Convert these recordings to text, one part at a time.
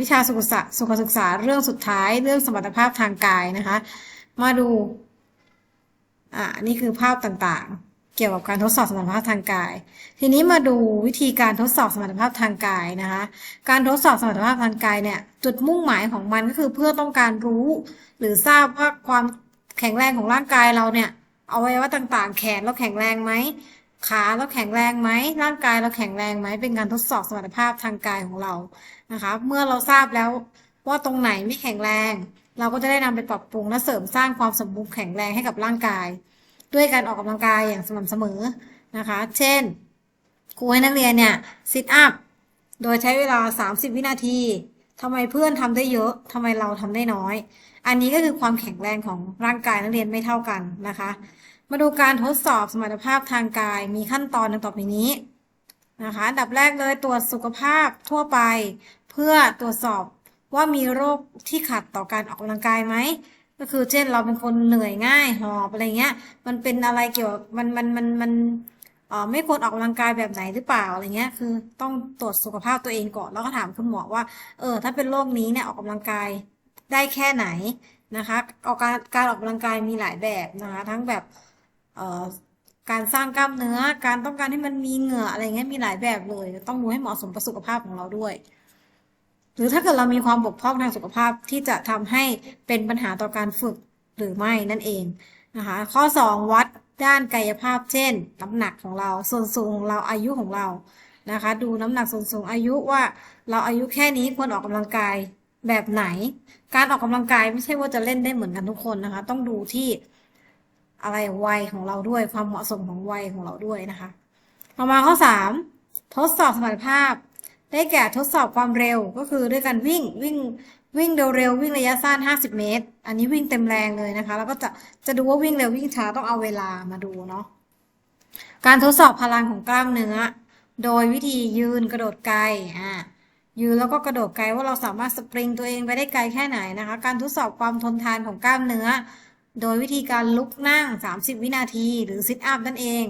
วิชาสุขศึกษาสุขศึกษาเรื่องสุดท้ายเรื่องสมรรถภาพทางกายนะคะ มาดู อ่านี่คือภาพต่างๆ เกี่ยวกับการทดสอบสมรรถภาพทางกาย ทีนี้มาดูวิธีการทดสอบสมรรถภาพทางกายนะคะ การทดสอบสมรรถภาพทางกายเนี่ย จุดมุ่งหมายของมันก็คือเพื่อต้องการรู้ หรือทราบว่าความแข็งแรงของร่างกายเราเนี่ยเอาไวัยวะต่างๆ แขนเราแข็งแรงไหมขาเราแข็งแรงไหมร่างกายเราแข็งแรงไหมเป็นการทดสอบสมรรถภาพทางกายของเรา นะคะ เมื่อเราทราบแล้วว่าตรงไหนไม่แข็งแรง เราก็จะได้นำไปปรับปรุงและเสริมสร้างความสมบูรณ์แข็งแรงให้กับร่างกาย ด้วยการออกกำลังกายอย่างสม่ำเสมอนะคะ เช่นครูให้นักเรียนเนี่ยซิทอัพโดยใช้เวลา 30 วินาทีทำไมเพื่อนทำได้เยอะ ทำไมเราทำได้น้อย อันนี้ก็คือความแข็งแรงของร่างกายนักเรียนไม่เท่ากันนะคะ มาดูการทดสอบสมรรถภาพทางกายมีขั้นตอนดังต่อไปนี้นะคะ อันดับแรกเลยตรวจสุขภาพทั่วไป เพื่อตรวจสอบว่ามีโรคที่ขัดต่อการออกกำลังกายไหมก็คือเช่นเราเป็นคนเหนื่อยง่ายหอบอะไรเงี้ย มันเป็นอะไรเกี่ยวกับมันมันมันมันเออไม่ควรออกกำลังกายแบบไหนหรือเปล่าอะไรเงี้ย คือต้องตรวจสุขภาพตัวเองก่อนแล้วก็ถามคุณหมอว่า เออ ถ้าเป็นโรคนี้เนี่ยออกกำลังกายได้แค่ไหนนะคะออกการการออกกำลังกายมีหลายแบบนะคะ ทั้งแบบเอ่อการสร้างกล้ามเนื้อ การต้องการให้มันมีเหงื่ออะไรเงี้ยมีหลายแบบเลย ต้องดูให้เหมาะสมกับสุขภาพของเราด้วย หรือถ้าเกิดเรามีความบกพร่องทางสุขภาพที่จะทำให้เป็นปัญหาต่อการฝึกหรือไม่นั่นเองนะคะข้อ 2 วัดด้านกายภาพ เช่นน้ำหนักของเราส่วนสูงของเราอายุของเรานะคะ ดูน้ำหนักส่วนสูงอายุว่าเราอายุแค่นี้ควรออกกำลังกายแบบไหน การออกกำลังกายไม่ใช่ว่าจะเล่นได้เหมือนกันทุกคนนะคะ ต้องดูที่อะไรวัยของเราด้วยความเหมาะสมของวัยของเราด้วยนะคะ ต่อมาข้อ 3 ทดสอบสมรรถภาพ ได้แก่ทดสอบความเร็วก็คือด้วยการวิ่งวิ่งวิ่งเร็วๆวิ่งระยะสั้น 50 เมตร อันนี้วิ่งเต็มแรงเลยนะคะ แล้วก็จะจะดูว่าวิ่งเร็ววิ่งช้าต้องเอาเวลามาดูเนาะการทดสอบพลังของกล้ามเนื้อ โดยวิธียืนกระโดดไกลอ่ายืนแล้วก็กระโดดไกลว่าเราสามารถสปริงตัวเองไปได้ไกลแค่ไหนนะคะ การทดสอบความทนทานของกล้ามเนื้อ โดยวิธีการลุกนั่ง 30 วินาที หรือซิทอัพนั่นเอง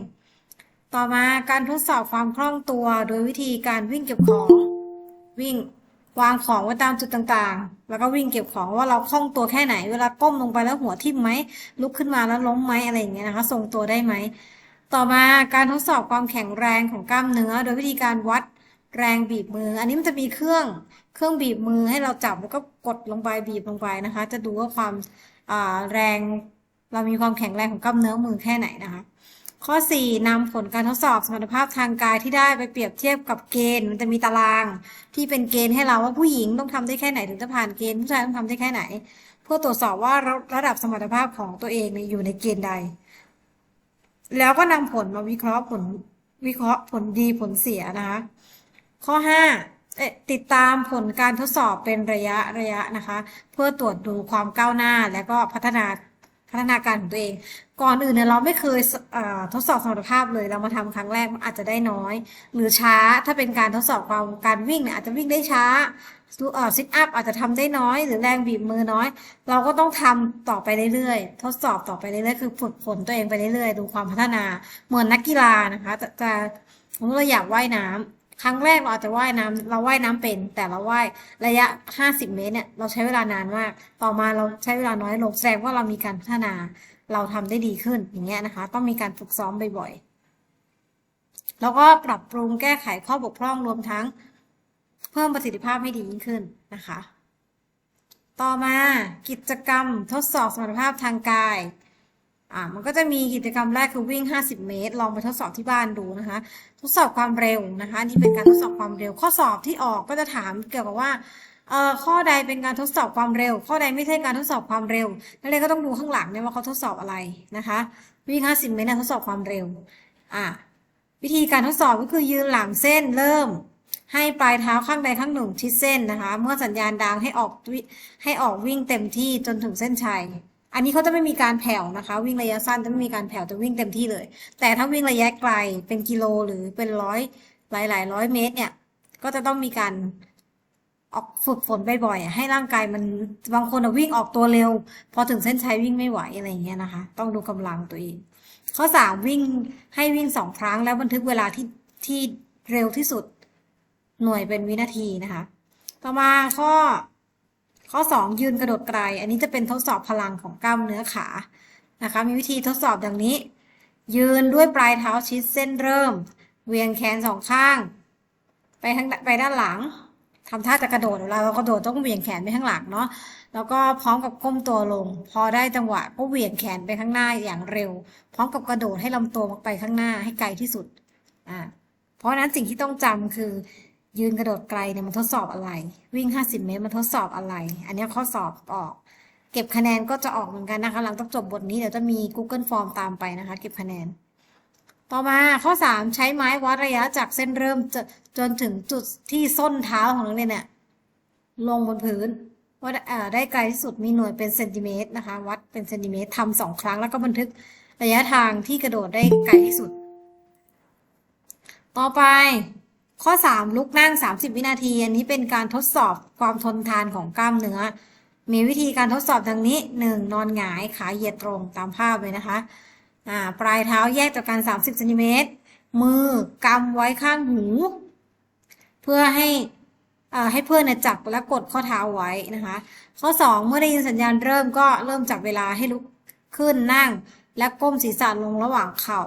ต่อมาการทดสอบความคล่องตัวโดยวิธีการวิ่งเก็บของ วิ่งวางของไว้ตามจุดต่างๆ แล้วก็วิ่งเก็บของว่าเราคล่องตัวแค่ไหน เวลาก้มลงไปแล้วหัวทิ่มไหมลุกขึ้นมาแล้วล้มไหมอะไรอย่างเงี้ยนะคะ ทรงตัวได้ไหม ต่อมาการทดสอบความแข็งแรงของกล้ามเนื้อ โดยวิธีการวัดแรงบีบมือ อันนี้มันจะมีเครื่องเครื่องบีบมือให้เราจับแล้วก็กดลงไปบีบลงไปนะคะ จะดูว่าความแรงเรามีความแข็งแรงของกล้ามเนื้อมือแค่ไหนนะคะ ข้อ 4นำผลการทดสอบสมรรถภาพทางกายที่ได้ไปเปรียบเทียบกับเกณฑ์ มันจะมีตารางที่เป็นเกณฑ์ให้เราว่าผู้หญิงต้องทำได้แค่ไหนถึงจะผ่านเกณฑ์ผู้ชายต้องทำได้แค่ไหน เพื่อตรวจสอบว่าระดับสมรรถภาพของตัวเองอยู่ในเกณฑ์ใด แล้วก็นำผลมาวิเคราะห์ผลวิเคราะห์ผลดีผลเสียนะคะ ข้อ 5 ติดตามผลการทดสอบเป็นระยะระยะนะคะ เพื่อตรวจดูความก้าวหน้าและก็พัฒนา พัฒนาการของตัวเอง ก่อนอื่นเนี่ยเราไม่เคยทดสอบสมรรถภาพเลยเรามาทำครั้งแรกมันอาจจะได้น้อย หรือช้าถ้าเป็นการทดสอบความการวิ่งเนี่ยอาจจะวิ่งได้ช้าซิทอัพอาจจะทำได้น้อย หรือแรงบีบมือน้อย เราก็ต้องทำต่อไปเรื่อยๆ ทดสอบต่อไปเรื่อยๆ คือฝึกฝนตัวเองไปเรื่อยๆ ดูความพัฒนา เหมือนนักกีฬานะคะ จะสมมติเราอยากว่ายน้ำ ครั้งแรกเราอาจจะว่ายน้ำเราว่ายน้ำเป็น แต่เราว่ายระยะ 50 เมตรเนี่ยเราใช้เวลานานมาก ต่อมาเราใช้เวลาน้อยลงแสดงว่าเรามีการพัฒนาเราทำได้ดีขึ้นอย่างเงี้ยนะคะ ต้องมีการฝึกซ้อมบ่อยๆแล้วก็ปรับปรุงแก้ไขข้อบกพร่องรวมทั้ง เพิ่มประสิทธิภาพให้ดียิ่งขึ้นนะคะ ต่อมากิจกรรมทดสอบสมรรถภาพทางกาย อ่ามันก็จะมีกิจกรรมแรกคือวิ่ง 50 เมตร ลองไปทดสอบที่บ้านดูนะคะ ทดสอบความเร็วนะคะนี่เป็นการทดสอบความเร็ว ข้อสอบที่ออกก็จะถามเกี่ยวกับว่าเอ่อข้อใดเป็นการทดสอบความเร็ว ข้อใดไม่ใช่การทดสอบความเร็วนักเรียนก็ต้องดูข้างหลังเนี่ยว่าเขาทดสอบอะไรนะคะ วิ่ง 50 เมตรทดสอบความเร็วอ่าวิธีการทดสอบก็คือยืนหลังเส้นเริ่ม ให้ปลายเท้าข้างใดข้างหนึ่งชิดเส้นนะคะ เมื่อสัญญาณดังให้ออกให้ออกวิ่งเต็มที่จนถึงเส้นชัย อันนี้เขาจะไม่มีการแผ่วนะคะ วิ่งระยะสั้นจะไม่มีการแผ่วจะวิ่งเต็มที่เลย แต่ถ้าวิ่งระยะไกลเป็นกิโลหรือเป็นร้อยหลายหลายร้อยเมตรเนี่ย ก็จะต้องมีการออกฝึกฝนบ่อยๆให้ร่างกายมันบางคนวิ่งออกตัวเร็ว พอถึงเส้นชัยวิ่งไม่ไหวอะไรเงี้ยนะคะ ต้องดูกำลังตัวเอง ข้อสามวิ่งให้วิ่งสองครั้งแล้วบันทึกเวลาที่ที่เร็วที่สุด หน่วยเป็นวินาทีนะคะ ต่อมาข้อ ข้อ 2 ยืนกระโดดไกล อันนี้จะเป็นทดสอบพลังของกล้ามเนื้อขานะคะ มีวิธีทดสอบดังนี้ ยืนด้วยปลายเท้าชิดเส้นเริ่ม เวียงแขนสองข้าง ไปทางไปด้านหลังทำท่าจะกระโดดเวลาเรากระโดดต้องเวียงแขนไปข้างหลังเนาะแล้วก็พร้อมกับก้มตัวลง พอได้จังหวะก็เหวี่ยงแขนไปข้างหน้าอย่างเร็ว พร้อมกับกระโดดให้ลำตัวไปข้างหน้าให้ไกลที่สุดอ่าเพราะฉะนั้นสิ่งที่ต้องจำคือ ยืนกระโดดไกลเนี่ยมันทดสอบอะไร วิ่ง 50 เมตรมันทดสอบอะไร อันนี้ข้อสอบออก เก็บคะแนนก็จะออกเหมือนกันนะคะ หลังจากจบบทนี้เดี๋ยวจะมี Google Form ตามไปนะคะ เก็บคะแนน ต่อมาข้อ 3 ใช้ไม้วัดระยะจากเส้นเริ่มจนจนถึงจุดที่ส้นเท้าของนักเรียนเนี่ยลงบนพื้นว่าได้ไกลที่สุดมีหน่วยเป็นเซนติเมตรนะคะ วัดเป็นเซนติเมตรทำสองครั้งแล้วก็บันทึกระยะทางที่กระโดดได้ไกลที่สุด ต่อไป ข้อ 3 ลุกนั่ง 30 วินาที อันนี้เป็นการทดสอบความทนทานของกล้ามเนื้อ มีวิธีการทดสอบดังนี้ 1. นอนหงายขาเหยียดตรงตามภาพเลยนะคะปลายเท้าแยกจากกัน 30เซนติเมตรมือกำไว้ข้างหู เพื่อให้ให้เพื่อนจับและกดข้อเท้าไว้นะคะ ข้อ 2 เมื่อได้ยินสัญญาณเริ่มก็เริ่มจับเวลาให้ลุกขึ้นนั่ง และก้มศีรษะลงระหว่างเข่า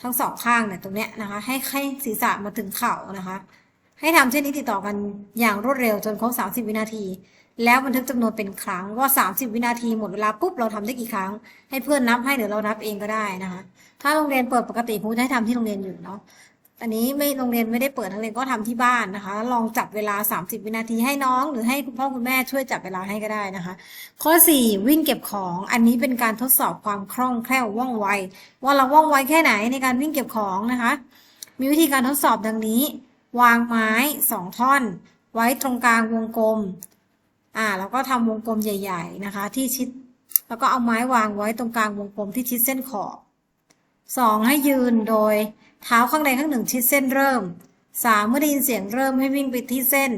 ทั้งสองข้างเนี่ยตรงเนี้ยนะคะ ให้ให้ศีรษะมาถึงเข่านะคะ ให้ทำเช่นนี้ติดต่อกันอย่างรวดเร็วจนครบ30 วินาที แล้วบันทึกจำนวนเป็นครั้งว่า 30 วินาทีหมดเวลาปุ๊บเราทำได้กี่ครั้ง ให้เพื่อนนับให้หรือเรานับเองก็ได้นะคะ ถ้าโรงเรียนเปิดปกติครูจะให้ทำที่โรงเรียนอยู่เนาะ อันนี้ไม่โรงเรียนไม่ได้เปิดนักเรียนก็ทำที่บ้านนะคะ ลองจับเวลา 30 วินาทีให้น้อง หรือให้คุณพ่อคุณแม่ช่วยจับเวลาให้ก็ได้นะคะ ข้อ 4 วิ่งเก็บของอันนี้เป็นการทดสอบความคล่องแคล่วว่องไว ว่าเราว่องไวแค่ไหนในการวิ่งเก็บของนะคะ มีวิธีการทดสอบดังนี้ วางไม้สองท่อน ไว้ตรงกลางวงกลมอ่าแล้วก็ทำวงกลมใหญ่ ๆนะคะ ที่ชิด แล้วก็เอาไม้วางไว้ตรงกลางวงกลมที่ชิดเส้นขอบสองให้ยืนโดย เท้าข้างใดข้างหนึ่งชิดเส้นเริ่มสามเมื่อได้ยินเสียงเริ่มให้วิ่งไปที่เส้น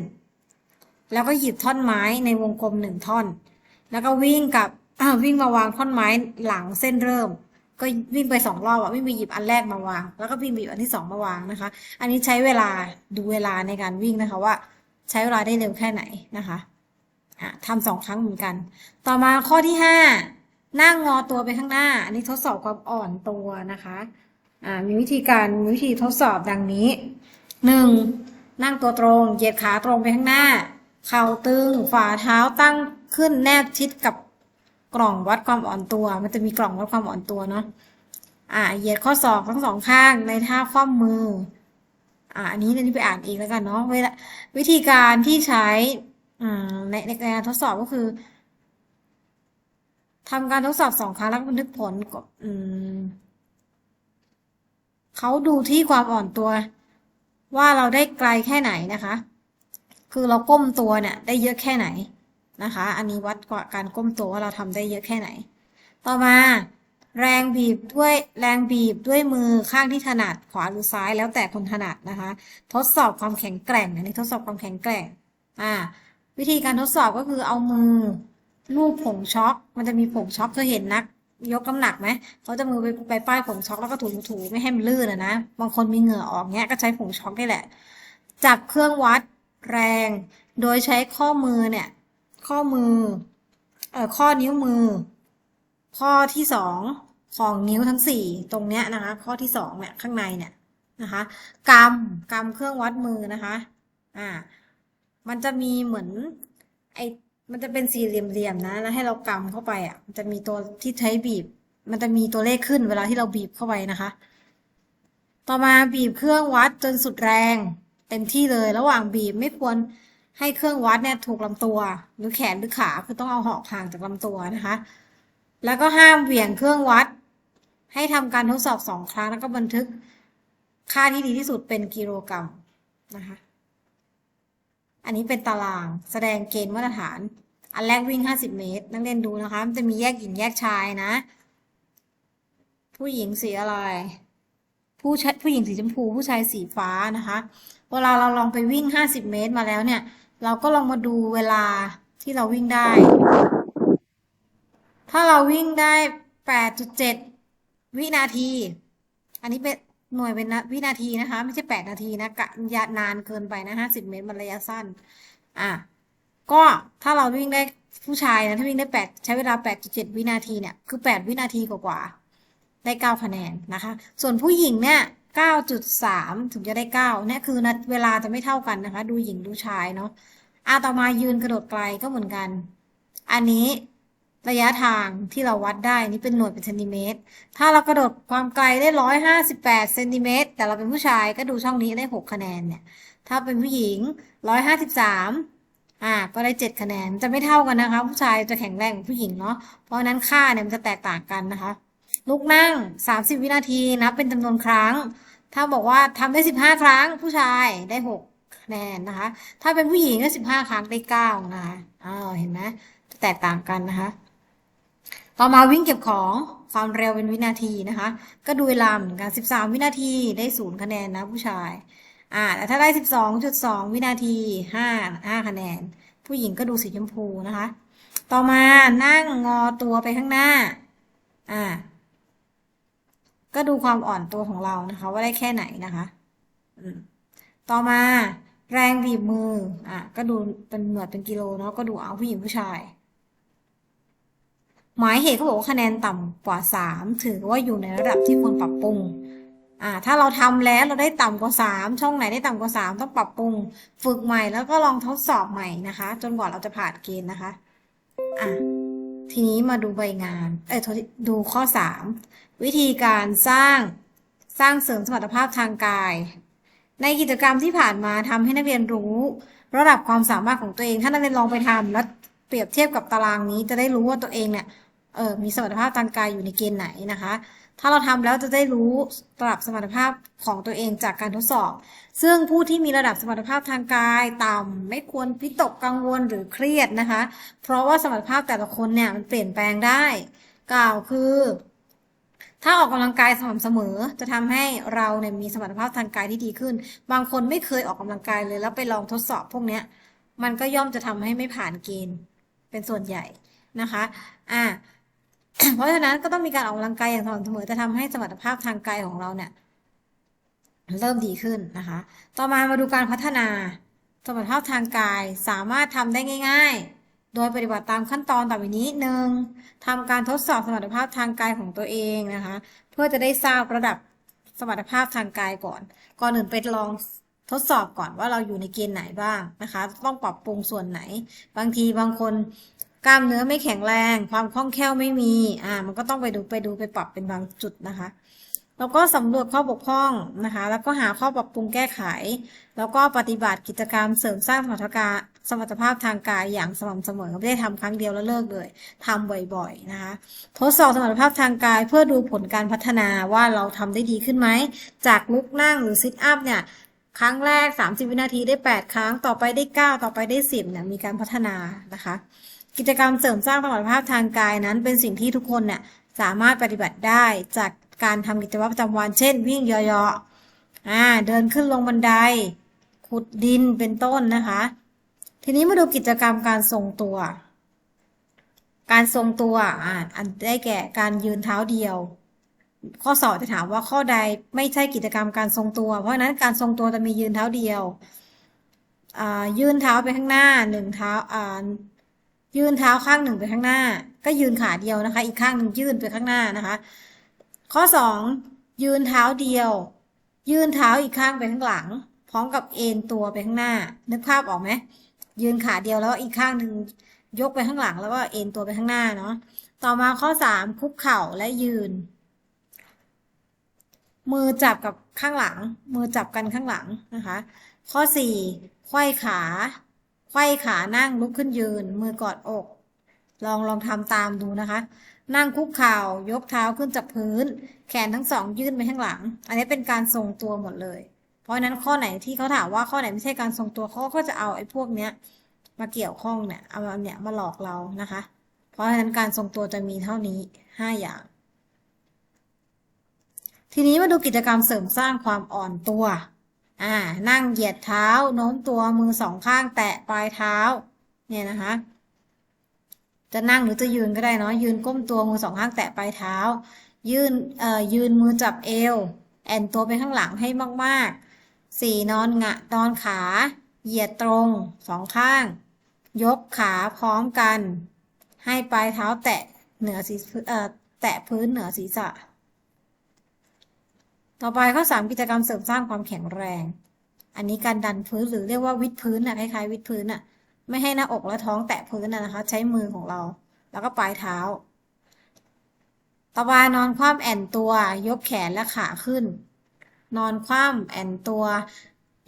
แล้วก็หยิบท่อนไม้ในวงกลมหนึ่งท่อน แล้วก็วิ่งกับวิ่งมาวางท่อนไม้หลังเส้นเริ่ม ก็วิ่งไปสองรอบอะวิ่งไปหยิบอันแรกมาวาง แล้วก็วิ่งไปหยิบอันที่สองมาวางนะคะ อันนี้ใช้เวลาดูเวลาในการวิ่งนะคะว่า ใช้เวลาได้เร็วแค่ไหนนะคะทำสองครั้งเหมือนกัน ต่อมาข้อที่ห้านั่งงอตัวไปข้างหน้า อันนี้ทดสอบความอ่อนตัวนะคะ มีวิธีการมีวิธีทดสอบดังนี้หนึ่งนั่งตัวตรงเหยียดขาตรงไปข้างหน้า เข่าตึงฝ่าเท้าตั้งขึ้นแนบชิดกับกล่องวัดความอ่อนตัว มันจะมีกล่องวัดความอ่อนตัวเนาะอ่าเหยียดข้อศอกทั้งสองข้างในท่าคว่ำมืออ่าอันนี้อันนี้ไปอ่านเองแล้วกันเนาะเวลาวิธีการที่ใช้อในในการทดสอบก็คือทำการทดสอบสองครั้งแล้วก็บันทึกผลอืม เขาดูที่ความอ่อนตัว ว่าเราได้ไกลแค่ไหนนะคะ คือเราก้มตัวเนี่ยได้เยอะแค่ไหนนะคะ อันนี้วัดกว่าการก้มตัวว่าเราทำได้เยอะแค่ไหน ต่อมา แรงบีบด้วยแรงบีบด้วยมือข้างที่ถนัดขวาหรือซ้ายแล้วแต่คนถนัดนะคะ ทดสอบความแข็งแกร่งอันนี้ทดสอบความแข็งแกร่งอ่าวิธีการทดสอบก็คือเอามือลูบผงช็อก มันจะมีผงช็อกเคยเห็นนัก ยกน้ำหนักไหมเขาจะมือไปไปป้ายผงช็อกแล้วก็ถูถูไม่ให้มันลื่นอะนะบางคนมีเหงื่อออกเงี้ยก็ใช้ผงช็อกนี่แหละ จับเครื่องวัดแรง โดยใช้ข้อมือเนี่ย ข้อมือเอ่อข้อนิ้วมือ ข้อที่สองของนิ้วทั้งสี่ตรงเนี้ยนะคะ ข้อที่สองเนี่ยข้างในเนี่ยนะคะกำกำเครื่องวัดมือนะคะ อ่า มันจะมีเหมือนไอ มันจะเป็นสี่เหลี่ยมๆนะ แล้วให้เรากำเข้าไปอะ มันจะมีตัวที่ใช้บีบ มันจะมีตัวเลขขึ้นเวลาที่เราบีบเข้าไปนะคะ ต่อมาบีบเครื่องวัดจนสุดแรง เต็มที่เลย ระหว่างบีบไม่ควรให้เครื่องวัดเนี่ยถูกลำตัว หรือแขนหรือขาคือต้องเอาหอกห่างจากลำตัวนะคะ แล้วก็ห้ามเหวี่ยงเครื่องวัด ให้ทำการทดสอบสองครั้งแล้วก็บันทึกค่าที่ดีที่สุดเป็นกิโลกรัมนะคะ อันนี้เป็นตารางแสดงเกณฑ์มาตรฐาน อันแรกวิ่ง 50 เมตร นักเรียนดูนะคะ มันจะมีแยกหญิงแยกชายนะ ผู้หญิงสีอะไร ผู้ชายผู้หญิงสีชมพูผู้ชายสีฟ้านะคะ เวลาเราลองไปวิ่ง 50 เมตรมาแล้วเนี่ย เราก็ลองมาดูเวลาที่เราวิ่งได้ ถ้าเราวิ่งได้ 8.7 วินาที อันนี้เป็น หน่วยเป็นวินาทีนะคะ ไม่ใช่8นาทีนะกะยานานเกินไปนะ50เมตรมันระยะสั้น อะก็ถ้าเราวิ่งได้ผู้ชายนะถ้าวิ่งได้แปดใช้เวลาแปดจุดเจ็ดวินาทีเนี่ยคือแปดวินาทีกว่าๆได้เก้าคะแนนนะคะ ส่วนผู้หญิงเนี่ยเก้าจุดสามถึงจะได้เก้าเนี่ยคือนะเวลาจะไม่เท่ากันนะคะ ดูหญิงดูชายเนาะอะต่อมายืนกระโดดไกลก็เหมือนกัน อันนี้ ระยะทางที่เราวัดได้นี่เป็นหน่วยเป็นเซนติเมตร ถ้าเรากระโดดความไกลได้ร้อยห้าสิบแปดเซนติเมตร แต่เราเป็นผู้ชายก็ดูช่องนี้ได้หกคะแนนเนี่ย ถ้าเป็นผู้หญิงร้อยห้าสิบสามอ่า ก็ได้เจ็ดคะแนน จะไม่เท่ากันนะคะ ผู้ชายจะแข็งแรงกว่าผู้หญิงเนาะ เพราะนั้นค่าเนี่ยมันจะแตกต่างกันนะคะ ลุกนั่งสามสิบวินาทีนับเป็นจำนวนครั้ง ถ้าบอกว่าทำได้สิบห้าครั้ง ผู้ชายได้หกคะแนนนะคะ ถ้าเป็นผู้หญิงก็สิบห้าครั้งได้เก้านะคะอ่าเห็นไหมจะแตกต่างกันนะคะ ต่อมาวิ่งเก็บของความเร็วเป็นวินาทีนะคะ ก็ดูเวลาเหมือนกันสิบสามวินาทีได้ศูนย์คะแนนนะผู้ชาย อ่าแต่ถ้าได้สิบสองจุดสองวินาทีห้าห้าคะแนน ผู้หญิงก็ดูสีชมพูนะคะ ต่อมานั่งงอตัวไปข้างหน้า อ่า ก็ดูความอ่อนตัวของเรานะคะ ว่าได้แค่ไหนนะคะต่อมาแรงบีบมือ อะ ก็ดูเป็นหน่วยเป็นกิโลเนาะก็ดูเอาผู้หญิงผู้ชาย หมายเหตุเขาบอกว่าคะแนนต่ำกว่าสามถือว่าอยู่ในระดับที่ควรปรับปรุงอ่าถ้าเราทำแล้วเราได้ต่ำกว่าสามช่องไหนได้ต่ำกว่าสามต้องปรับปรุง ฝึกใหม่แล้วก็ลองทดสอบใหม่นะคะ จนกว่าเราจะผ่านเกณฑ์นะคะอะทีนี้มาดูใบงาน เอ้ยดูข้อสามวิธีการสร้างสร้างเสริมสมรรถภาพทางกาย ในกิจกรรมที่ผ่านมาทำให้นักเรียนรู้ระดับความสามารถของตัวเอง ถ้านักเรียนลองไปทำแล้วเปรียบเทียบกับตารางนี้จะได้รู้ว่าตัวเองเนี่ย เออมีสมรรถภาพทางกายอยู่ในเกณฑ์ไหนนะคะ ถ้าเราทำแล้วจะได้รู้ระดับสมรรถภาพของตัวเองจากการทดสอบ ซึ่งผู้ที่มีระดับสมรรถภาพทางกายต่ำไม่ควรพิตกกังวลหรือเครียดนะคะ เพราะว่าสมรรถภาพแต่ละคนเนี่ยมันเปลี่ยนแปลงได้ กล่าวคือ ถ้าออกกำลังกายสม่ำเสมอ จะทำให้เราเนี่ยมีสมรรถภาพทางกายที่ดีขึ้น บางคนไม่เคยออกกำลังกายเลยแล้วไปลองทดสอบพวกเนี้ยมันก็ย่อมจะทำให้ไม่ผ่านเกณฑ์เป็นส่วนใหญ่นะคะ อ่า เพราะฉะนั้นก็ต้องมีการออกกำลังกายอย่างสม่ำเสมอจะทำให้สมรรถภาพทางกายของเราเนี่ยเริ่มดีขึ้นนะคะ ต่อมามาดูการพัฒนา สมรรถภาพทางกายสามารถทำได้ง่าย ๆ โดยปฏิบัติตามขั้นตอนต่อไปนี้หนึ่งทำการทดสอบสมรรถภาพทางกายของตัวเองนะคะ เพื่อจะได้ทราบระดับสมรรถภาพทางกายก่อน ก่อนอื่นไปลองทดสอบก่อนว่าเราอยู่ในเกณฑ์ไหนบ้างนะคะ ต้องปรับปรุงส่วนไหน บางทีบางคน กล้ามเนื้อไม่แข็งแรง ความคล่องแคล่วไม่มี อ่า มันก็ต้องไปดูไปดูไปปรับเป็นบางจุดนะคะ แล้วก็สำรวจข้อบกพร่องนะคะ แล้วก็หาข้อปรับปรุงแก้ไข แล้วก็ปฏิบัติกิจกรรมเสริมสร้างสมรรถกาสมรรถภาพทางกายอย่างสม่ำเสมอไม่ได้ทำครั้งเดียวแล้วเลิกเลยทำบ่อยๆนะคะ ทดสอบสมรรถภาพทางกายเพื่อดูผลการพัฒนาว่าเราทำได้ดีขึ้นไหม จากลุกนั่งหรือซิทอัพเนี่ยครั้งแรก 30 วินาทีได้ 8 ครั้ง ต่อไปได้ 9 ต่อไปได้ 10เนี่ยมีการพัฒนานะคะ กิจกรรมเสริมสร้างสมรรถภาพทางกายนั้น เป็นสิ่งที่ทุกคนเนี่ยสามารถปฏิบัติได้จากการทำกิจวัตรประจำวัน เช่น วิ่งเหยาะๆอ่าเดินขึ้นลงบันได ขุดดินเป็นต้นนะคะ ทีนี้มาดูกิจกรรมการทรงตัว การทรงตัวอ่าอันได้แก่การยืนเท้าเดียว ข้อสอบจะถามว่าข้อใดไม่ใช่กิจกรรมการทรงตัว เพราะฉะนั้นการทรงตัวจะมียืนเท้าเดียว ยืนเท้าไปข้างหน้าหนึ่งเท้าอ่า ยื่นเท้าข้างหนึ่งไปข้างหน้า ก็ยืนขาเดียวนะคะ อีกข้างหนึ่งยื่นไปข้างหน้านะคะ ข้อสองยืนเท้าเดียว ยื่นเท้าอีกข้างไปข้างหลัง พร้อมกับเอ็นตัวไปข้างหน้า นึกภาพออกไหมยืนขาเดียวแล้วอีกข้างหนึ่งยกไปข้างหลังแล้วก็เอ็นตัวไปข้างหน้าเนาะต่อมาข้อสามคุกเข่าและยืน มือจับกับข้างหลัง มือจับกันข้างหลังนะคะ ข้อสี่ไขว้ขา ไขว้ขานั่งลุกขึ้นยืน มือกอดอก ลองลองทำตามดูนะคะ นั่งคุกเข่ายกเท้าขึ้นจากพื้น แขนทั้งสองยื่นไปข้างหลัง อันนี้เป็นการทรงตัวหมดเลย เพราะนั้นข้อไหนที่เขาถามว่าข้อไหนไม่ใช่การทรงตัวเขาก็จะเอาไอ้พวกเนี้ยมาเกี่ยวข้องเนี่ยเอาเนี้ยมาหลอกเรานะคะ เพราะฉะนั้นการทรงตัวจะมีเท่านี้ห้าอย่าง ทีนี้มาดูกิจกรรมเสริมสร้างความอ่อนตัว อ่า นั่งเหยียดเท้าโน้มตัวมือสองข้างแตะปลายเท้า เนี่ยนะคะ จะนั่งหรือจะยืนก็ได้เนาะ ยืนก้มตัวมือสองข้างแตะปลายเท้า ยืน เอ่อ ยืนมือจับเอว แอนตัวไปข้างหลังให้มากๆสี่นอนงะนอนขา เหยียดตรงสองข้าง ยกขาพร้อมกัน ให้ปลายเท้าแตะเหนือศีรษะแตะพื้นเหนือศีรษะ ต่อไปข้อสามกิจกรรมเสริมสร้างความแข็งแรง อันนี้การดันพื้นหรือเรียกว่าวิดพื้นน่ะคล้ายๆวิดพื้นน่ะไม่ให้หน้าอกและท้องแตะพื้นน่ะนะคะ ใช้มือของเรา แล้วก็ปลายเท้า ต่อไปนอนคว่ำแอนตัวยกแขนและขาขึ้น นอนคว่ำแอนตัว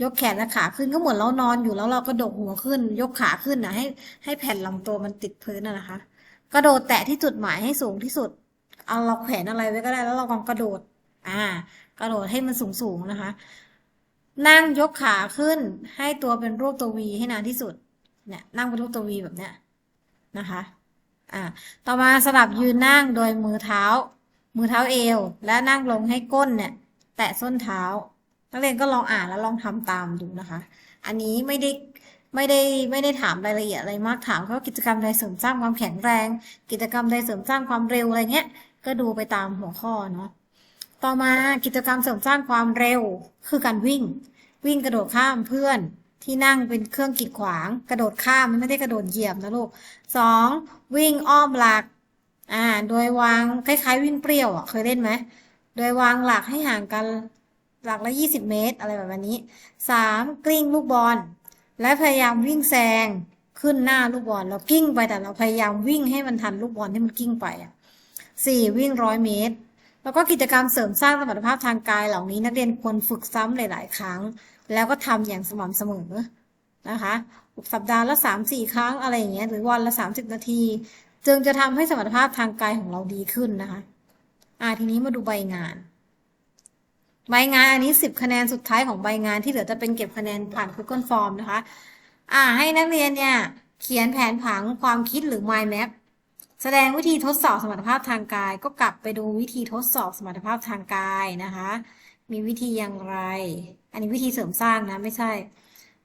ยกแขนและขาขึ้นก็เหมือนเรานอนอยู่แล้วเรากระดกหัวขึ้น ยกขาขึ้นนะให้ให้แผ่นลำตัวมันติดพื้นนะนะคะ กระโดดแตะที่จุดหมายให้สูงที่สุด เอาเราแขวนอะไรไว้ก็ได้แล้วเราลองกระโดด อ่า กระโดดให้มันสูงสูงนะคะ นั่งยกขาขึ้นให้ตัวเป็นรูปตัววีให้นานที่สุด เนี่ยนั่งเป็นรูปตัววีแบบเนี้ยนะคะอ่าต่อมาสลับยืนนั่งโดยมือเท้า มือเท้าเอว และนั่งลงให้ก้นเนี่ยแตะส้นเท้า นักเรียนก็ลองอ่านแล้วลองทำตามดูนะคะ อันนี้ไม่ได้ไม่ได้ไม่ได้ถามรายละเอียดอะไรมากถามแค่ว่ากิจกรรมใดเสริมสร้างความแข็งแรง กิจกรรมใดเสริมสร้างความเร็วอะไรเงี้ย ก็ดูไปตามหัวข้อเนาะ ต่อมากิจกรรมเสริมสร้างความเร็ว คือการวิ่ง วิ่งกระโดดข้ามเพื่อนที่นั่งเป็นเครื่องกีดขวาง กระโดดข้ามไม่ได้กระโดดเหยียบนะลูกสองวิ่งอ้อมหลัก อ่า โดยวางคล้ายๆ วิ่งเปรี้ยวอะเคยเล่นไหมโดยวางหลักให้ห่างกันหลักละยี่สิบเมตร อะไรแบบนี้สามกลิ้งลูกบอล และพยายามวิ่งแซงขึ้นหน้าลูกบอลเรากิ้งไปแต่เราพยายามวิ่งให้มันทันลูกบอลที่มันกิ้งไปอะสี่วิ่งร้อยเมตร แล้วก็กิจกรรมเสริมสร้างสมรรถภาพทางกายเหล่านี้นักเรียนควรฝึกซ้ำหลาย ๆ ครั้ง แล้วก็ทำอย่างสม่ำเสมอนะคะสัปดาห์ละสามสี่ครั้งอะไรอย่างเงี้ยหรือวันละสามสิบนาที จึงจะทำให้สมรรถภาพทางกายของเราดีขึ้นนะคะอ่าทีนี้มาดูใบงาน ใบงานอันนี้สิบคะแนนสุดท้ายของใบงานที่เหลือจะเป็นเก็บคะแนนผ่าน Google Form นะคะ อ่าให้นักเรียนเนี่ยเขียนแผนผังความคิดหรือ mind map แสดงวิธีทดสอบสมรรถภาพทางกาย ก็กลับไปดูวิธีทดสอบสมรรถภาพทางกายนะคะ มีวิธีอย่างไร อันนี้วิธีเสริมสร้างนะไม่ใช่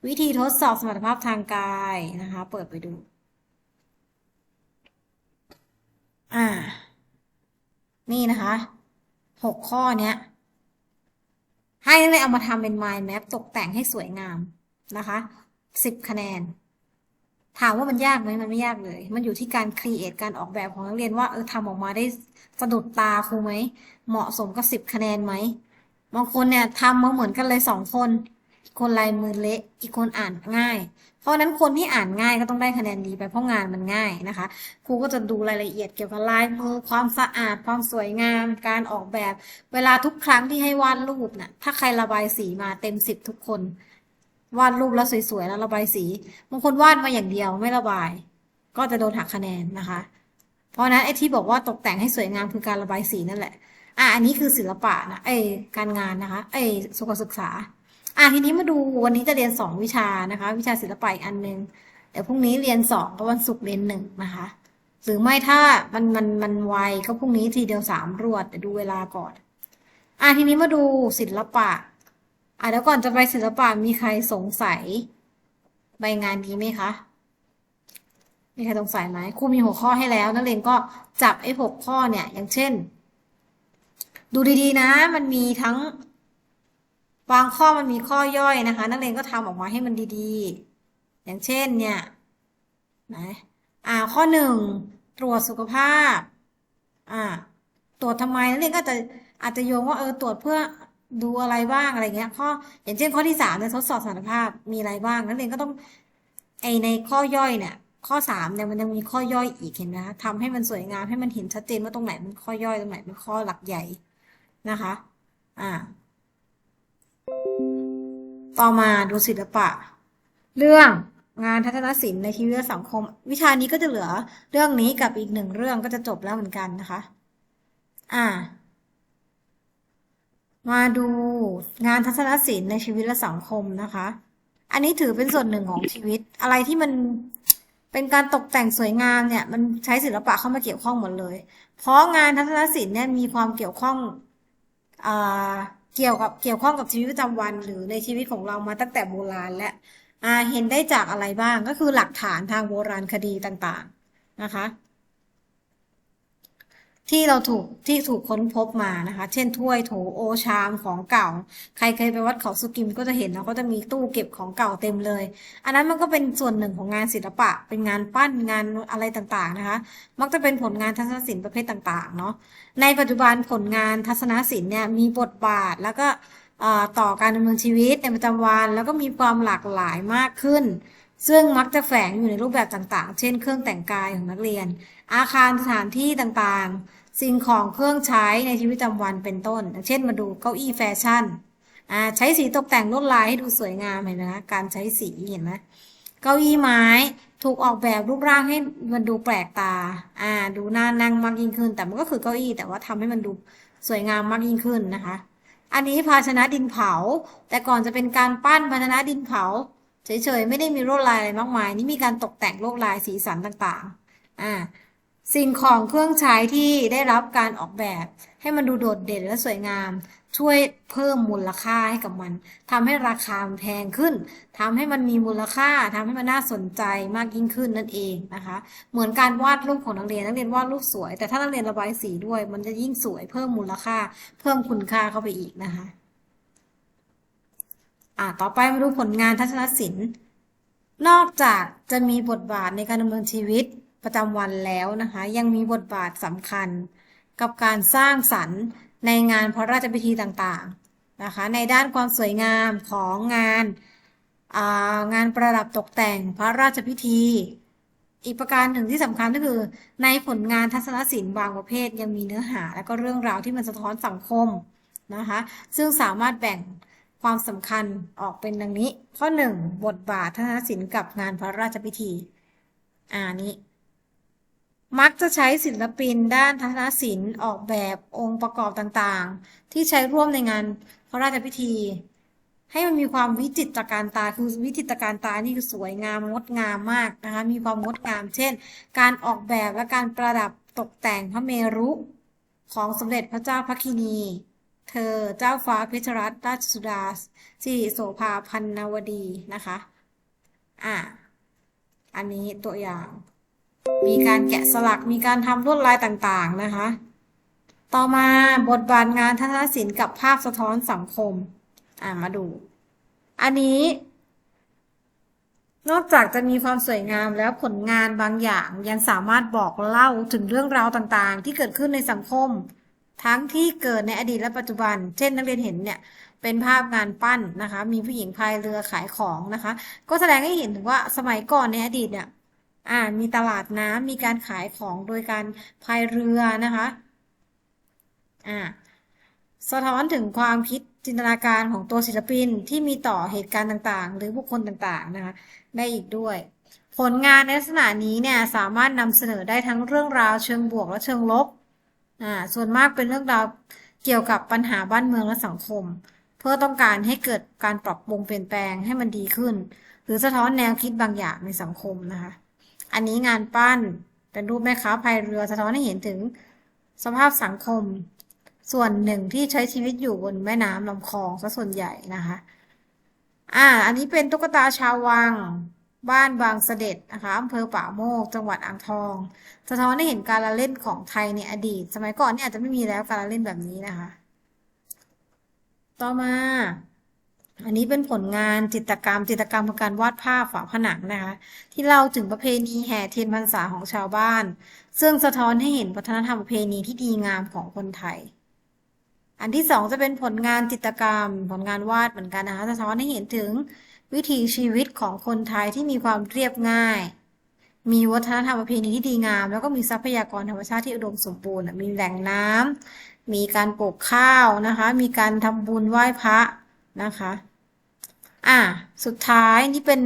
วิธีทดสอบสมรรถภาพทางกายนะคะ เปิดไปดู อ่า นี่นะคะหกข้อเนี้ย ให้เรียเอามาทำเป็น mind map ตกแต่งให้สวยงามนะคะสิบคะแนน ถามว่ามันยากไหมมันไม่ยากเลย มันอยู่ที่การครีเอทการออกแบบของนักเรียนว่าเออทำออกมาได้สะดุดตาครูไหม เหมาะสมกับสิบคะแนนไหมบางคนเนี่ยทำมาเหมือนกันเลยสองคนอีกคนลายมือเละอีกคนอ่านง่าย เพราะฉะนั้นคนที่อ่านง่ายก็ต้องได้คะแนนดีไปเพราะงานมันง่ายนะคะครูก็จะดูรายละเอียดเกี่ยวกับลายมือความสะอาด ความสวยงาม การออกแบบ เวลาทุกครั้งที่ให้วาดรูปน่ะถ้าใครระบายสีมาเต็มสิบทุกคน วาดรูปแล้วสวยๆแล้วระบายสีบางคนวาดมาอย่างเดียวไม่ระบาย ก็จะโดนหักคะแนนนะคะ เพราะนั้นไอ้ที่บอกว่าตกแต่งให้สวยงามคือการระบายสีนั่นแหละอะอันนี้คือศิลปะนะเอ้การงานนะคะ เอ้สุขศึกษาอะทีนี้มาดูวันนี้จะเรียนสองวิชานะคะ วิชาศิลปะอีกอันหนึ่งเดี๋ยวพรุ่งนี้เรียนสองก็วันศุกร์เรียนหนึ่งนะคะหรือไม่ถ้ามันมันมันไวก็พรุ่งนี้ทีเดียวสามรวดเดี๋ยวดูเวลาก่อน อะทีนี้มาดูศิลปะ อะเดี๋ยวก่อนจะไปศิลปะมีใครสงสัย ใบงานนี้ไหมคะมีใครสงสัยไหมครูมีหัวข้อให้แล้วนักเรียนก็จับไอ้หกข้อเนี่ย อย่างเช่น ดูดีๆนะ มันมีทั้งบางข้อมันมีข้อย่อยนะคะ นักเรียนก็ทำออกมาให้มันดีๆ อย่างเช่นเนี่ยนะอ่าข้อหนึ่งตรวจสุขภาพ อ่า ตรวจทำไมนักเรียนก็จะอาจจะโยงว่าเออตรวจเพื่อ ดูอะไรบ้างอะไรเงี้ยข้ออย่างเช่นข้อที่สามเนี่ยทดสอบสมรรถภาพมีอะไรบ้างนักเรียนก็ต้องไอในข้อย่อยเนี่ย ข้อสามเนี่ยมันยังมีข้อย่อยอีกเห็นไหมคะทำให้มันสวยงามให้มันเห็นชัดเจนว่าตรงไหนเป็นข้อย่อยตรงไหนเป็นข้อหลักใหญ่นะคะ อ่า ต่อมาดูศิลปะ เรื่องงานทัศนศิลป์ในชีวิตสังคม วิชานี้ก็จะเหลือเรื่องนี้กับอีกหนึ่งเรื่องก็จะจบแล้วเหมือนกันนะคะ อ่า มาดูงานทัศนศิลป์ในชีวิตและสังคมนะคะ อันนี้ถือเป็นส่วนหนึ่งของชีวิต อะไรที่มันเป็นการตกแต่งสวยงามเนี่ย มันใช้ศิลปะเข้ามาเกี่ยวข้องหมดเลย เพราะงานทัศนศิลป์เนี่ยมีความเกี่ยวข้องอเกี่ยวกับเกี่ยวข้องกับชีวิตประจำวัน หรือในชีวิตของเรามาตั้งแต่โบราณและเห็นได้จากอะไรบ้างก็คือหลักฐานทางโบราณคดีต่างๆนะคะ ที่เราถูกที่ถูกค้นพบมานะคะ เช่นถ้วยโถโอชามของเก่า ใครเคยไปวัดเขาสุกิมก็จะเห็นเนาะก็จะมีตู้เก็บของเก่าเต็มเลย อันนั้นมันก็เป็นส่วนหนึ่งของงานศิลปะ เป็นงานปั้นงานอะไรต่างๆนะคะ มักจะเป็นผลงานทัศนศิลป์ประเภทต่างๆเนาะในปัจจุบันผลงานทัศนศิลป์เนี่ยมีบทบาทแล้วก็ต่อการดำเนินชีวิตในประจำวัน แล้วก็มีความหลากหลายมากขึ้นซึ่งมักจะแฝงอยู่ในรูปแบบต่างๆ เช่น เครื่องแต่งกายของนักเรียน อาคารสถานที่ต่างๆ สิ่งของเครื่องใช้ในชีวิตประจำวันเป็นต้น เช่นมาดูเก้าอี้แฟชั่นใช้สีตกแต่งลวดลายให้ดูสวยงามเห็นไหมคะการใช้สีเห็นไหมเก้าอี้ไม้ถูกออกแบบรูปร่างให้มันดูแปลกตา อ่า ดูน่านั่งมากยิ่งขึ้น แต่มันก็คือเก้าอี้ แต่ว่าทำให้มันดูสวยงามมากยิ่งขึ้นนะคะ อันนี้ภาชนะดินเผา แต่ก่อนจะเป็นการปั้นภาชนะดินเผา เฉยๆ ไม่ได้มีลวดลายอะไรมากมาย นี่มีการตกแต่งลวดลายสีสันต่างๆ อ่า สิ่งของเครื่องใช้ที่ได้รับการออกแบบ ให้มันดูโดดเด่นและสวยงาม ช่วยเพิ่มมูลค่าให้กับมันทำให้ราคาแพงขึ้นทำให้มันมีมูลค่าทำให้มันน่าสนใจมากยิ่งขึ้นนั่นเองนะคะ เหมือนการวาดรูปของนักเรียนนักเรียนวาดรูปสวย แต่ถ้านักเรียนระบายสีด้วย มันจะยิ่งสวยเพิ่มมูลค่า เพิ่มคุณค่าเข้าไปอีกนะคะอ่าต่อไปมาดูผลงานทัศนศิลป์นอกจากจะมีบทบาทในการดำเนินชีวิต ประจำวันแล้วนะคะ ยังมีบทบาทสำคัญกับการสร้างสรรค์ในงานพระราชพิธีต่างๆนะคะ ในด้านความสวยงามของงานางานประดับตกแต่งพระราชพิธี อีกประการหนึ่งที่สำคัญก็คือ ในผลงานทัศนศิลป์บางประเภทยังมีเนื้อหา และก็เรื่องราวที่มันสะท้อนสังคมนะคะ ซึ่งสามารถแบ่งความสำคัญออกเป็นดังนี้ ข้อหนึ่งบทบาททัศนศิลป์กับงานพระราชพิธีอ่านี้ มักจะใช้ศิลปินด้านทัศนศิลป์ออกแบบองค์ประกอบต่างๆ ที่ใช้ร่วมในงานพระราชพิธี ให้มันมีความวิจิตรการตาคือวิจิตรการตานี่คือสวยงามงดงามมากนะคะมีความงดงาม เช่น การออกแบบและการประดับตกแต่งพระเมรุของสมเด็จพระเจ้าพระคินี เธอเจ้าฟ้าเพชรรัตนราชสุดาสิริโสภาพันนวดีนะคะ อ่าอันนี้ตัวอย่าง มีการแกะสลักมีการทำลวดลายต่างๆนะคะ ต่อมาบทบาทงานทัศนศิลป์กับภาพสะท้อนสังคม อ่ามาดู อันนี้ นอกจากจะมีความสวยงามแล้วผลงานบางอย่างยังสามารถบอกเล่าถึงเรื่องราวต่างๆ ที่เกิดขึ้นในสังคม ทั้งที่เกิดในอดีตและปัจจุบัน เช่น นักเรียนเห็นเนี่ยเป็นภาพงานปั้นนะคะ มีผู้หญิงพายเรือขายของนะคะ ก็แสดงให้เห็นถึงว่าสมัยก่อนในอดีตเนี่ย อ่ามีตลาดน้ำมีการขายของโดยการพายเรือนะคะอ่าสะท้อนถึงความคิดจินตนาการของตัวศิลปินที่มีต่อเหตุการณ์ต่างๆ หรือบุคคลต่างๆนะคะได้อีกด้วย ผลงานในลักษณะนี้เนี่ยสามารถนำเสนอได้ทั้งเรื่องราวเชิงบวกและเชิงลบอ่าส่วนมากเป็นเรื่องราวเกี่ยวกับปัญหาบ้านเมืองและสังคม เพื่อต้องการให้เกิดการปรับปรุงเปลี่ยนแปลงให้มันดีขึ้น หรือสะท้อนแนวคิดบางอย่างในสังคมนะคะ อันนี้งานปั้นเป็นรูปแม่ค้าพายเรือสะท้อนให้เห็นถึงสภาพสังคม ส่วนหนึ่งที่ใช้ชีวิตอยู่บนแม่น้ำลำคลองซะส่วนใหญ่นะคะ อ่า อันนี้เป็นตุ๊กตาชาววัง บ้านบางเสด็จนะคะอำเภอป่าโมก จังหวัดอ่างทอง สะท้อนให้เห็นการละเล่นของไทยในอดีต สมัยก่อนนี่อาจจะไม่มีแล้วการละเล่นแบบนี้นะคะ ต่อมา อันนี้เป็นผลงานจิตรกรรม จิตรกรรมคือการวาดภาพฝาผนังนะคะ ที่เล่าถึงประเพณีแห่เทียนพรรษาของชาวบ้าน ซึ่งสะท้อนให้เห็นวัฒนธรรมประเพณีที่ดีงามของคนไทย อันที่สองจะเป็นผลงานจิตรกรรม ผลงานวาดเหมือนกันนะคะสะท้อนให้เห็นถึงวิถีชีวิตของคนไทยที่มีความเรียบง่าย มีวัฒนธรรมประเพณีที่ดีงาม แล้วก็มีทรัพยากรธรรมชาติที่อุดมสมบูรณ์มีแหล่งน้ำมีการปลูกข้าวนะคะ มีการทำบุญไหว้พระ นะคะ อ่าสุดท้ายนี่เป็น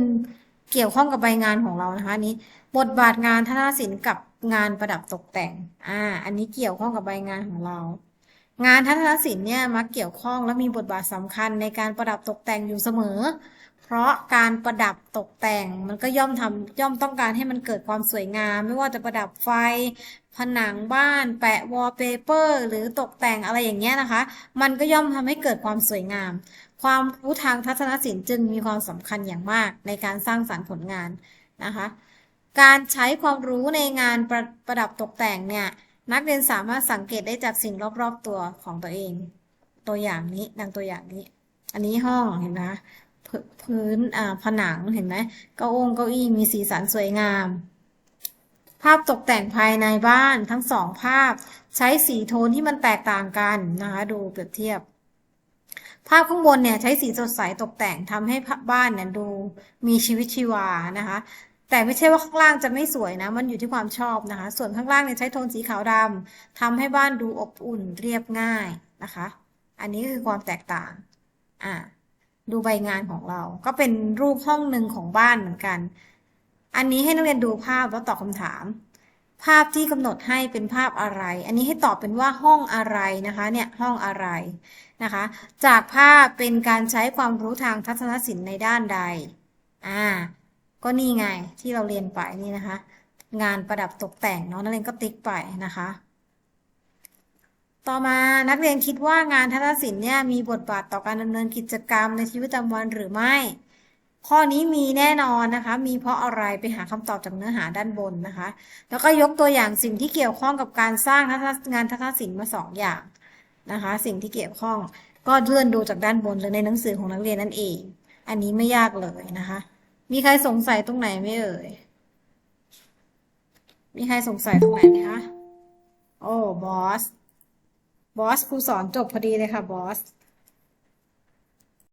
เกี่ยวข้องกับใบงานของเรานะคะนี้บทบาทงานทัศนศิลป์กับงานประดับตกแต่ง อ่า อันนี้เกี่ยวข้องกับใบงานของเรา งานทัศนศิลป์เนี่ยมักเกี่ยวข้องและมีบทบาทสำคัญในการประดับตกแต่งอยู่เสมอ เพราะการประดับตกแต่งมันก็ย่อมทำย่อมต้องการให้มันเกิดความสวยงาม ไม่ว่าจะประดับไฟ ผนังบ้าน แปะวอลเปเปอร์ หรือตกแต่งอะไรอย่างเงี้ยนะคะ มันก็ย่อมทำให้เกิดความสวยงาม ความรู้ทางทัศนศิลป์จึงมีความสำคัญอย่างมากในการสร้างสรรค์ผลงานนะคะ การใช้ความรู้ในงานประประดับตกแต่งเนี่ยนักเรียนสามารถสังเกตได้จากสิ่งรอบๆตัวของตัวเอง ตัวอย่างนี้ดังตัวอย่างนี้ อันนี้ห้องเห็นไหมพื้นผนังเห็นไหมเก้าองเก้าอี้มีสีสันสวยงาม ภาพตกแต่งภายในบ้านทั้งสองภาพ ใช้สีโทนที่มันแตกต่างกันนะคะดูเปรียบเทียบ ภาพข้างบนเนี่ยใช้สีสดใสตกแต่งทำให้บ้านเนี่ยดูมีชีวิตชีวานะคะ แต่ไม่ใช่ว่าข้างล่างจะไม่สวยนะ มันอยู่ที่ความชอบนะคะ ส่วนข้างล่างเนี่ยใช้โทนสีขาวดำทำให้บ้านดูอบอุ่นเรียบง่ายนะคะ อันนี้คือความแตกต่างอ่าดูใบงานของเรา ก็เป็นรูปห้องหนึ่งของบ้านเหมือนกัน อันนี้ให้นักเรียนดูภาพแล้วตอบคำถาม ภาพที่กำหนดให้เป็นภาพอะไร อันนี้ให้ตอบเป็นว่าห้องอะไรนะคะ เนี่ยห้องอะไรนะคะ จากภาพเป็นการใช้ความรู้ทางทัศนศิลป์ในด้านใด อ่า ก็นี่ไงที่เราเรียนไปนี่นะคะ งานประดับตกแต่งเนาะนักเรียนก็ติ๊กไปนะคะ ต่อมานักเรียนคิดว่างานทัศนศิลป์เนี่ยมีบทบาทต่อการดำเนินกิจกรรมในชีวิตประจำวันหรือไม่ ข้อนี้มีแน่นอนนะคะ มีเพราะอะไรไปหาคำตอบจากเนื้อหาด้านบนนะคะ แล้วก็ยกตัวอย่างสิ่งที่เกี่ยวข้องกับการสร้างทัศนงานทัศนศิลป์มาสองอย่างนะคะ สิ่งที่เกี่ยวข้องก็เลื่อนดูจากด้านบนหรือในหนังสือของนักเรียนนั่นเอง อันนี้ไม่ยากเลยนะคะ มีใครสงสัยตรงไหนไหมเอ่ย มีใครสงสัยตรงไหนไหมคะ โอ้บอส บอสครูสอนจบพอดีเลยค่ะบอส